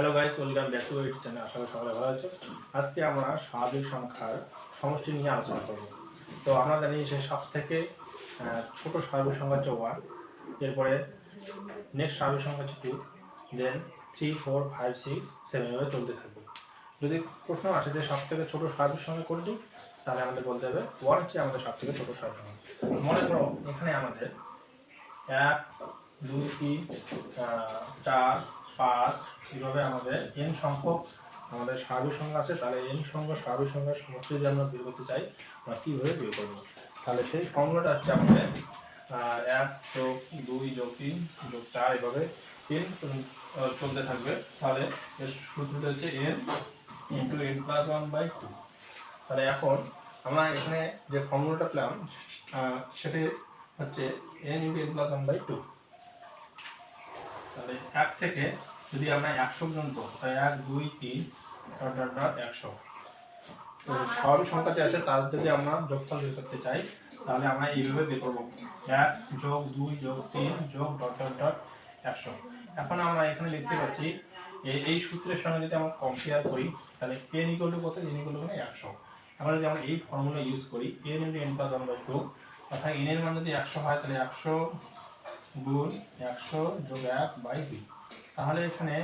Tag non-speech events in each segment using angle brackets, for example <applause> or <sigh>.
Hello guys welcome back to YouTube channel আশা করি সকালে ভালো আছে আজকে আমরা স্বাভাবিক সংখ্যার সমষ্টি নিয়ে আলোচনা করব। তো আমরা জানি যে সব থেকে ছোট স্বাভাবিক সংখ্যা হচ্ছে ওয়ান এরপরে নেক্সট স্বাভাবিক সংখ্যা হচ্ছে two then three four five six seven এভাবে চলতে থাকবে। যদি প্রশ্ন আসে যে সব থেকে ছোটো স্বাভাবিক সংখ্যা কোনটি, তাহলে আমাদের বলতে হবে ওয়ান হচ্ছে আমাদের সব থেকে ছোটো স্বাভাবিক সংখ্যা। মনে করো এখানে আমাদের এক, দুই, তিন চার পাঁচ এইভাবে আমাদের এন সংখ্যক আমাদের স্বাভাবিক সংখ্যা আছে, তাহলে এন সংখ্যক স্বাভাবিক সংখ্যার সমষ্টি যদি আমরা বের করতে চাই, আমরা কীভাবে বের করব? তাহলে সেই ফর্মুলাটা হচ্ছে আমাদের এক যোগ দুই যোগ তিন যোগ চার এভাবে এন চলতে থাকবে। তাহলে এর সূত্রটা হচ্ছে n into n plus one by two তাহলে এখন আমরা এখানে যে ফর্মুলাটা পেলাম সেটি হচ্ছে n into n plus one by two তাহলে এক থেকে যদি আমরা একশো পর্যন্ত তাই এক, দুই, তিন ডট ডট ডট একশো। তো স্বাভাবিক সংখ্যা আছে, তার যদি আমরা যোগফল বের করতে চাই, তাহলে আমরা এইভাবে বের করব। এক যোগ দুই যোগ তিন যোগ ডট ডট ডট, একশো। এখন আমরা এখানে দেখতে পাচ্ছি এই- সূত্রের সঙ্গে যদি আমরা কম্পেয়ার করি, তাহলে এন ইকুয়াল টু কত? এন ইকুয়াল টু একশো। এখন যদি আমরা এই ফর্মুলা ইউজ করি n into n plus two অর্থাৎ এন এর মান যদি একশো হয়, তাহলে একশো গুণ একশো যোগ এক বাই দুই। তাহলে এখানে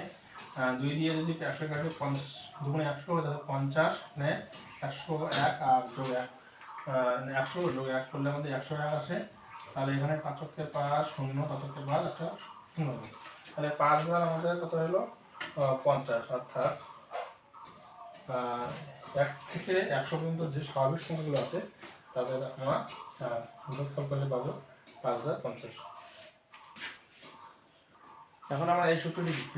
দুই দিয়ে যদি একশো কাটে পঞ্চাশ, দুগুণে একশো তাহলে পঞ্চাশ মানে একশো এক আর যোগ এক একশো যোগ এক করলে আমাদের একশো এক আসে। তাহলে এখানে পাঁচককে পাঁচ শূন্য, পাঁচককে পাঁচ একটা শূন্য। তাহলে পাঁচ বার আমাদের কত হলো? পঞ্চাশ, অর্থাৎ এক থেকে একশো পর্যন্ত যে স্বাভাবিক সংখ্যাগুলো আছে, তাদের আমরা যোগফল করলে পাবো পাঁচ হাজার পঞ্চাশ। এখন আমরা এই সূত্রটি <coughs>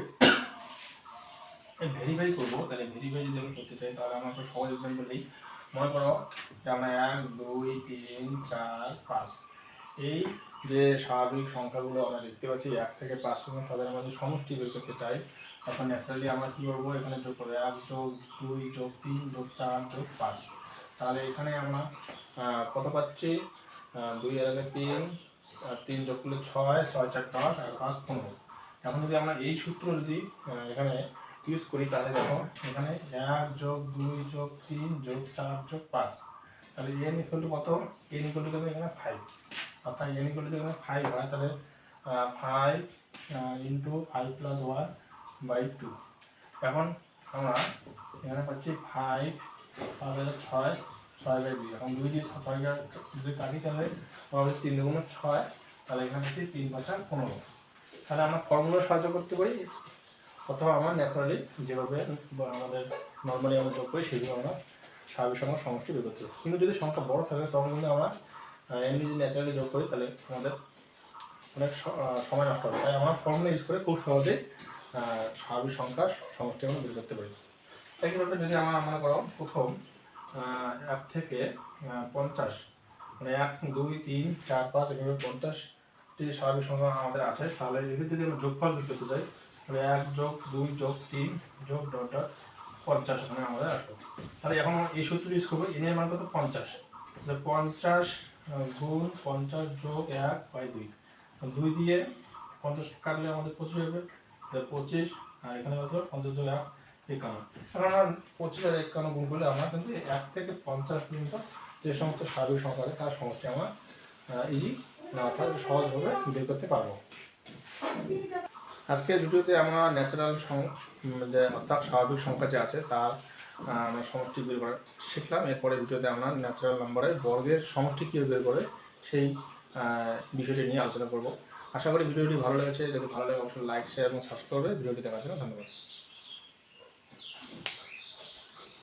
ভেরিফাই করব। তাহলে ভেরিফাই যদি আমি করতে চাই, তাহলে আমরা একটা সহজ এক্সাম্পল নিই। মনে করো যে আমরা এক, দুই, তিন, চার, পাঁচ। এই যে স্বাভাবিক সংখ্যাগুলো আমরা দেখতে পাচ্ছি, এক থেকে পাঁচ পর্যন্ত তাদের আমাদের সমষ্টি বের করতে চাই। তখন ন্যাচারালি আমরা কী করব? এখানে যোগ করব। এক যোগ দুই যোগ তিন যোগ চার যোগ পাঁচ। তাহলে এখানে আমরা কত পাচ্ছি? দুই আর তিন তিন যোগ করলে ছয় ছয় চার দশ আর পাঁচ পনেরো। এখন যদি আমরা এই সূত্র যদি এখানে ইউজ করি, তাহলে দেখো, এখানে এক যোগ দুই যোগ তিন যোগ চার যোগ পাঁচ। তাহলে এন ইকুয়াল টু কত? এন ইকুয়াল টু কত? এখানে ফাইভ অর্থাৎ এন ইকুয়াল টু এখানে ফাইভ হয়, তাহলে five into five plus one by two এখন আমরা এখানে পাচ্ছি ফাইভ পাঁচ হাজার ছয় ছয় বাই দুই। এখন দুই দিয়ে ছয় যদি কাটি, তাহলে তিন দুগুণ ছয়, তাহলে এখানে হচ্ছে তিন পাঁচা পনেরো। তাহলে আমরা ফর্মুলা সাহায্য করতে পারি অথবা আমরা ন্যাচারালি যেভাবে আমাদের নর্মালি আমরা যোগ করি সেগুলো আমরা স্বাভাবিক সংখ্যার সমষ্টি বের করতে পারি। কিন্তু যদি সংখ্যা বড় থাকে, তখন কিন্তু আমরা এমনি যদি ন্যাচারালি যোগ করি, তাহলে আমাদের অনেক সময় নষ্ট হবে। তাই আমরা ফর্মুলা ইউজ করে খুব সহজেই স্বাভাবিক সংখ্যার সমষ্টি আমরা বের করতে পারি। একইভাবে যদি আমরা মনে করো প্রথম এক থেকে পঞ্চাশ মানে এক, দুই, তিন, চার, পাঁচ, এভাবে পঞ্চাশটি স্বাভাবিক সংখ্যা আমাদের আছে, তাহলে এদের যদি আমরা যোগফল করতে চাই, তাহলে এক যোগ দুই যোগ তিন যোগ ডট পঞ্চাশ এখানে আমাদের আসবে। তাহলে এখন এই সূত্র ইউজ করব এনের মান কত? পঞ্চাশ। পঞ্চাশ গুণ পঞ্চাশ যোগ এক বাই দুই। দুই দিয়ে পঞ্চাশ কাটলে আমাদের পঁচিশ হবে। পঁচিশ, আর এখানে কত? পঞ্চাশ যোগ এক, একান্ন। এখন আমরা পঁচিশ আর একান্ন গুণ করলে আমরা কিন্তু এক থেকে পঞ্চাশ পর্যন্ত যে সমস্ত স্বাভাবিক সংখ্যা আছে, তার সমষ্টি আমরা ইজি অর্থাৎ সহজভাবে বের করতে পারব। আজকের ভিডিওতে আমরা ন্যাচারাল যে অর্থাৎ স্বাভাবিক সংখ্যা যে আছে, তার আমরা সমষ্টি বের করা শিখলাম। এরপরে ভিডিওতে আমরা ন্যাচারাল নাম্বারের বর্গের সমষ্টি কীভাবে বের করে সেই বিষয়টি নিয়ে আলোচনা করব। আশা করি ভিডিওটি ভালো লেগেছে। যদি ভালো লাগে, অবশ্যই লাইক শেয়ার এবং সাবস্ক্রাইব করবে ভিডিওটি দেখার জন্য ধন্যবাদ।